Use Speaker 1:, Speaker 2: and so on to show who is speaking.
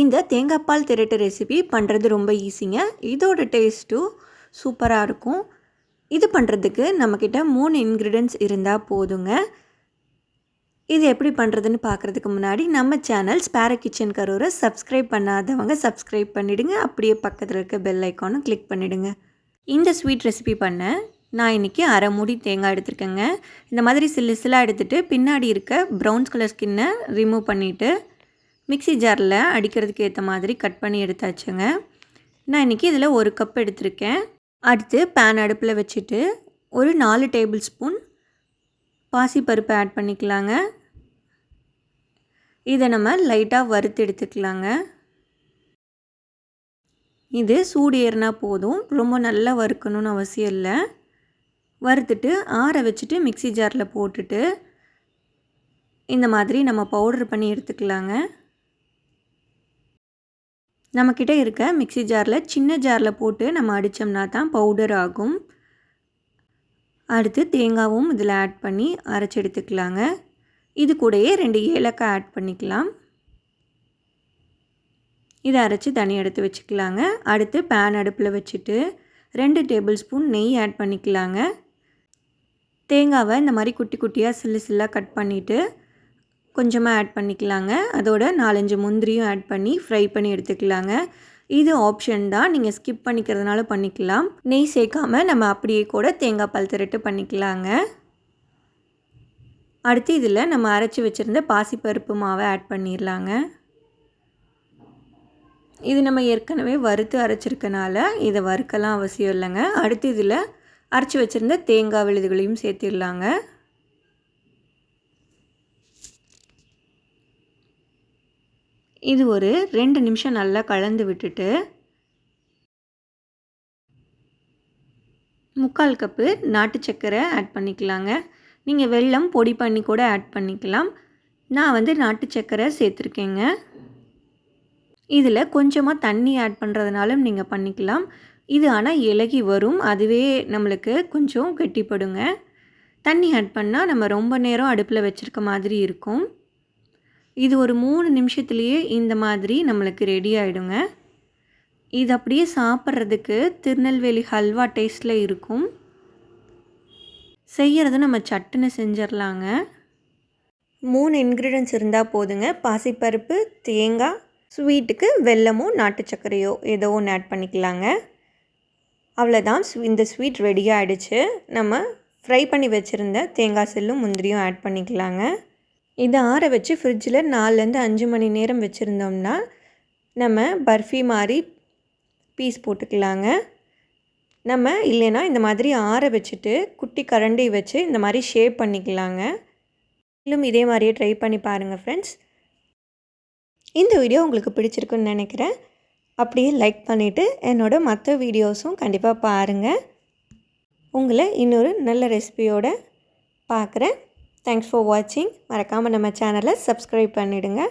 Speaker 1: இந்த தேங்காய் பால் திரட்டு ரெசிபி பண்ணுறது ரொம்ப ஈஸிங்க இதோட டேஸ்ட்டும் சூப்பராக இருக்கும். இது பண்ணுறதுக்கு நம்மக்கிட்ட மூணு இன்க்ரீடியன்ஸ் இருந்தால் போதுங்க. இது எப்படி பண்ணுறதுன்னு பார்க்குறதுக்கு முன்னாடி நம்ம சேனல் ஸ்பேர கிச்சன் கரூரை சப்ஸ்கிரைப் பண்ணாதவங்க சப்ஸ்கிரைப் பண்ணிவிடுங்க அப்படியே பக்கத்தில் இருக்க பெல் ஐக்கானும் கிளிக் பண்ணிவிடுங்க இந்த ஸ்வீட் ரெசிபி பண்ண நான் இன்றைக்கி அரை மூடி தேங்காய் எடுத்திருக்கேங்க. இந்த மாதிரி சில்லு சில்லாக எடுத்துகிட்டு பின்னாடி இருக்க ப்ரௌன்ஸ் கலர் ஸ்கின்னை ரிமூவ் பண்ணிவிட்டு மிக்சி ஜாரில் அடிக்கிறதுக்கு ஏற்ற மாதிரி கட் பண்ணி எடுத்தாச்சுங்க. நான் இன்றைக்கி இதில் ஒரு கப் எடுத்திருக்கேன். அடுத்து பேன் அடுப்பில் வச்சுட்டு ஒரு நாலு டேபிள் ஸ்பூன் பாசிப்பருப்பு ஆட் பண்ணிக்கலாங்க. இதை நம்ம லைட்டாக வறுத்து எடுத்துக்கலாங்க. இது சூடு ஏறினா போதும். ரொம்ப நல்லா வறுக்கணும்னு அவசியம் இல்லை. வறுத்துட்டு ஆற வச்சுட்டு மிக்சி ஜாரில் போட்டுட்டு இந்த மாதிரி நம்ம பவுடர் பண்ணி எடுத்துக்கலாங்க. நம்மக்கிட்ட இருக்க மிக்சி ஜாரில் சின்ன ஜாரில் போட்டு நம்ம அடித்தோம்னா தான் பவுடர் ஆகும். அடுத்து தேங்காவும் இதில் ஆட் பண்ணி அரைச்சி எடுத்துக்கலாங்க. இது கூடயே ரெண்டு ஏலக்காய் ஆட் பண்ணிக்கலாம். இதை அரைச்சி தனி எடுத்து வச்சுக்கலாங்க. அடுத்து பேன் அடுப்பில் வச்சுட்டு ரெண்டு டேபிள் ஸ்பூன் நெய் ஆட் பண்ணிக்கலாங்க. தேங்காவை இந்த மாதிரி குட்டி குட்டியாக சில்லு சில்லாக கட் பண்ணிவிட்டு கொஞ்சமாக ஆட் பண்ணிக்கலாங்க. அதோட நாலஞ்சு முந்திரியும் ஆட் பண்ணி ஃப்ரை பண்ணி எடுத்துக்கலாங்க. இது ஆப்ஷன் தான். நீங்கள் ஸ்கிப் பண்ணிக்கிறதுனால பண்ணிக்கலாம். நெய் சேர்க்காமல் நம்ம அப்படியே கூட தேங்காய் பால் திரட்டு பண்ணிக்கலாங்க. அடுத்து இதில் நம்ம அரைச்சி வச்சுருந்த பாசிப்பருப்பு மாவை ஆட் பண்ணிடலாங்க இது நம்ம ஏற்கனவே வறுத்து அரைச்சிருக்கனால இதை வறுக்கலாம் அவசியம் இல்லைங்க. அடுத்து இதில் அரைச்சி வச்சுருந்த தேங்காய் விழுதுகளையும் சேர்த்திடலாங்க இது ஒரு ரெண்டு நிமிஷம் நல்லா கலந்து விட்டுட்டு முக்கால் கப்பு நாட்டு சர்க்கரை ஆட் பண்ணிக்கலாங்க. நீங்கள் வெல்லம் பொடி பண்ணி கூட ஆட் பண்ணிக்கலாம். நான் வந்து நாட்டு சர்க்கரை சேர்த்துருக்கேங்க. இதில் கொஞ்சமாக தண்ணி ஆட் பண்ணுறதுனாலும் நீங்கள் பண்ணிக்கலாம். இது ஆனால் இலகி வரும். அதுவே நம்மளுக்கு கொஞ்சம் கெட்டிப்படுங்க. தண்ணி ஆட் பண்ணால் நம்ம ரொம்ப நேரம் அடுப்பில் வச்சுருக்க மாதிரி இருக்கும். இது ஒரு மூணு நிமிஷத்துலேயே இந்த மாதிரி நம்மளுக்கு ரெடி ஆகிடுங்க இது அப்படியே சாப்பிட்றதுக்கு திருநெல்வேலி ஹல்வா டேஸ்ட்டில் இருக்கும். செய்கிறது நம்ம சட்டுன்னு செஞ்சிடலாங்க. மூணு இன்க்ரீடியன்ஸ் இருந்தால் போதுங்க. பாசிப்பருப்பு தேங்காய் ஸ்வீட்டுக்கு வெல்லமோ நாட்டு சர்க்கரையோ ஏதோ ஒன்று ஆட் பண்ணிக்கலாங்க. அவ்வளோதான் இந்த ஸ்வீட் ரெடியாக ஆகிடுச்சு நம்ம ஃப்ரை பண்ணி வச்சுருந்த தேங்காய் செல்லும் முந்திரியும் ஆட் பண்ணிக்கலாங்க. இதை ஆற வச்சு ஃப்ரிட்ஜில் நாலுலேருந்து அஞ்சு மணி நேரம் வச்சுருந்தோம்னா நம்ம பர்ஃபி மாதிரி பீஸ் போட்டுக்கலாங்க. நம்ம இல்லைன்னா இந்த மாதிரி ஆற வச்சுட்டு குட்டி கரண்டி வச்சு இந்த மாதிரி ஷேப் பண்ணிக்கலாங்க. இன்னும் இதே மாதிரியே ட்ரை பண்ணி பாருங்கள் ஃப்ரெண்ட்ஸ் இந்த வீடியோ உங்களுக்கு பிடிச்சிருக்குன்னு நினைக்கிறேன். அப்படியே லைக் பண்ணிவிட்டு என்னோடய மற்ற வீடியோஸும் கண்டிப்பாக பாருங்கள் உங்களை இன்னொரு நல்ல ரெசிபியோடு பார்க்குறேன் தேங்க்ஸ் ஃபார் வாட்சிங் மறக்காமல் நம்ம சேனலை சப்ஸ்கிரைப் பண்ணிவிடுங்க